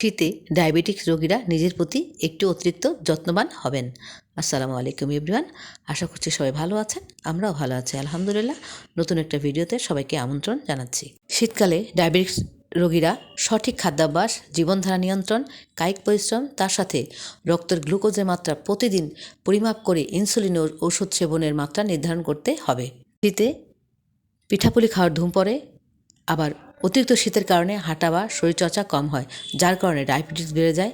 শীতে ডায়াবেটিক্স রোগীরা নিজের প্রতি একটু অতিরিক্ত যত্নবান হবেন। আসসালামু আলাইকুম ইব্রিয়ান আশা করছি সবাই ভালো আছেন, আমরাও ভালো আছি, আলহামদুলিল্লাহ। নতুন একটা ভিডিওতে সবাইকে আমন্ত্রণ জানাচ্ছি। শীতকালে ডায়াবেটিক্স রোগীরা সঠিক খাদ্যাভ্যাস, জীবনধারা নিয়ন্ত্রণ, কায়িক পরিশ্রম, তার সাথে রক্তের গ্লুকোজের মাত্রা প্রতিদিন পরিমাপ করে ইনসুলিন ওষুধ সেবনের মাত্রা নির্ধারণ করতে হবে। শীতে পিঠাপুলি খাওয়ার ধুম পড়ে, আবার অতিরিক্ত শীতের কারণে হাঁটা বা শরীরচর্চা কম হয়, যার কারণে ডায়াবেটিস বেড়ে যায়।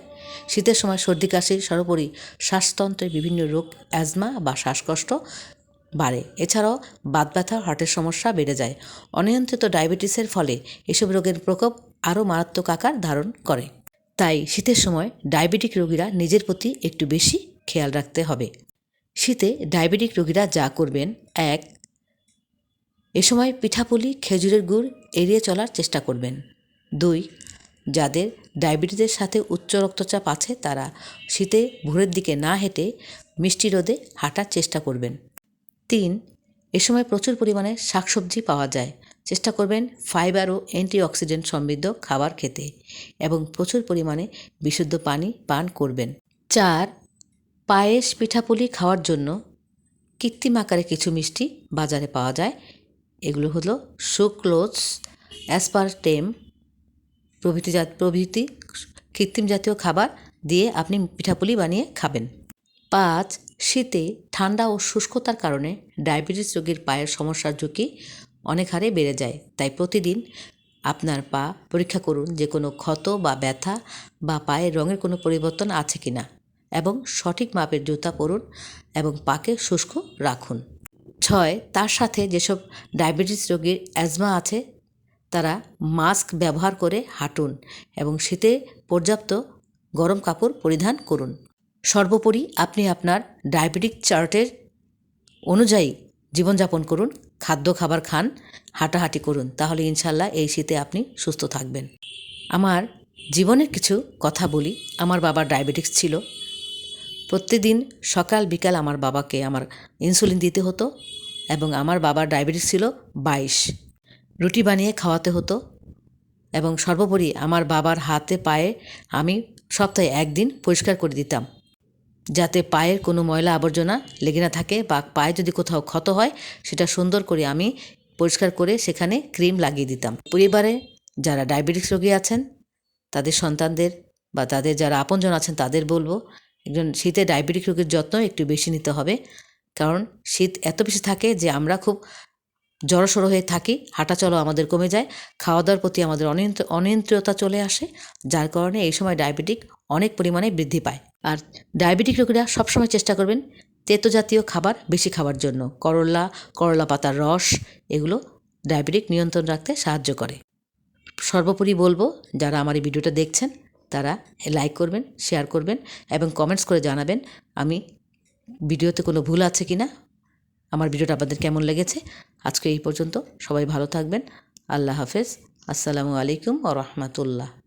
শীতের সময় সর্দি, কাশি সর্বোপরি শ্বাসতন্ত্রের বিভিন্ন রোগ, অ্যাজমা বা শ্বাসকষ্ট বাড়ে। এছাড়াও বাত ব্যথা হার্টের সমস্যা বেড়ে যায়। অনিয়ন্ত্রিত ডায়াবেটিসের ফলে এসব রোগের প্রকোপ আরও মারাত্মক আকার ধারণ করে। তাই শীতের সময় ডায়াবেটিক রোগীরা নিজের প্রতি একটু বেশি খেয়াল রাখতে হবে। শীতে ডায়াবেটিক রোগীরা যা করবেন, এক, এ সময় পিঠাপুলি, খেজুরের গুড় এড়িয়ে চলার চেষ্টা করবেন। দুই, যাদের ডায়াবেটিসের সাথে উচ্চ রক্তচাপ আছে, তারা শীতে ভোরের দিকে না হেঁটে মিষ্টি রোদে হাঁটার চেষ্টা করবেন। তিন, এ সময় প্রচুর পরিমাণে শাকসবজি পাওয়া যায়। চেষ্টা করবেন ফাইবার ও অ্যান্টিঅক্সিডেন্ট সমৃদ্ধ খাবার খেতে এবং প্রচুর পরিমাণে বিশুদ্ধ পানি পান করবেন। চার, পায়েস পিঠাপুলি খাওয়ার জন্য কৃত্রিম আকারে কিছু মিষ্টি বাজারে পাওয়া যায়। এগুলো হলো সুক্লোজ অ্যাসপারটেম প্রভৃতি জাত, প্রভৃতি কৃত্রিম জাতীয় খাবার দিয়ে আপনি পিঠাপুলি বানিয়ে খাবেন। পাঁচ, শীতে ঠান্ডা ও শুষ্কতার কারণে ডায়াবেটিস রোগীর পায়ের সমস্যার ঝুঁকি অনেক হারে বেড়ে যায়। তাই প্রতিদিন আপনার পা পরীক্ষা করুন যে কোনো ক্ষত বা ব্যথা বা পায়ের রঙের কোনো পরিবর্তন আছে কি না এবং সঠিক মাপের জুতা পরুন এবং পাকে শুষ্ক রাখুন। ছয়, তার সাথে যেসব ডায়াবেটিস রোগীর অ্যাজমা আছে তারা মাস্ক ব্যবহার করে হাঁটুন এবং শীতে পর্যাপ্ত গরম কাপড় পরিধান করুন। সর্বোপরি আপনি আপনার ডায়াবেটিক চার্টের অনুযায়ী জীবনযাপন করুন, খাদ্য খাবার খান, হাঁটাহাঁটি করুন, তাহলে ইনশাল্লাহ এই শীতে আপনি সুস্থ থাকবেন। আমার জীবনের কিছু কথা বলি। আমার বাবার ডায়াবেটিক্স ছিল। প্রত্যেকদিন সকাল, বিকাল আমার বাবাকে আমার ইনসুলিন দিতে হতো এবং আমার বাবার ডায়াবেটিস ছিল বাইশ। রুটি বানিয়ে খাওয়াতে হতো এবং সর্বোপরি আমার বাবার হাতে পায়ে আমি সপ্তাহে একদিন পরিষ্কার করে দিতাম, যাতে পায়ের কোনো ময়লা আবর্জনা লেগে না থাকে বা পায়ে যদি কোথাও ক্ষত হয়, সেটা সুন্দর করে আমি পরিষ্কার করে সেখানে ক্রিম লাগিয়ে দিতাম। পরিবারে যারা ডায়াবেটিস রোগী আছেন, তাদের সন্তানদের বা তাদের যারা আপনজন আছেন, তাদের বলব, একজন শীতে ডায়াবেটিক রোগীর যত্ন একটু বেশি নিতে হবে, কারণ শীত এত বেশি থাকে যে আমরা খুব জড়সড়ো হয়ে থাকি হাঁটা চলো আমাদের কমে যায় খাওয়া দাওয়ার প্রতি আমাদের অনিয়ন্ত্র অনিয়ন্ত্রতা চলে আসে, যার কারণে এই সময় ডায়াবেটিক অনেক পরিমাণে বৃদ্ধি পায়। আর ডায়াবেটিক রোগীরা সবসময় চেষ্টা করবেন তেতো জাতীয় খাবার বেশি খাওয়ার জন্য, করলা করলা পাতার রস, এগুলো ডায়াবেটিক নিয়ন্ত্রণ রাখতে সাহায্য করে। সর্বোপরি বলব, যারা আমার এই ভিডিওটা দেখছেন, তারা লাইক করবেন, শেয়ার করবেন এবং কমেন্টস করে জানাবেন, আমি ভিডিওতে কোনো ভুল আছে কি না আমার ভিডিওটা আপনাদের কেমন লেগেছে আজকে এই পর্যন্ত সবাই ভালো থাকবেন। আল্লাহ হাফেজ। আসসালামু আলাইকুম ও রহমতুল্লাহ।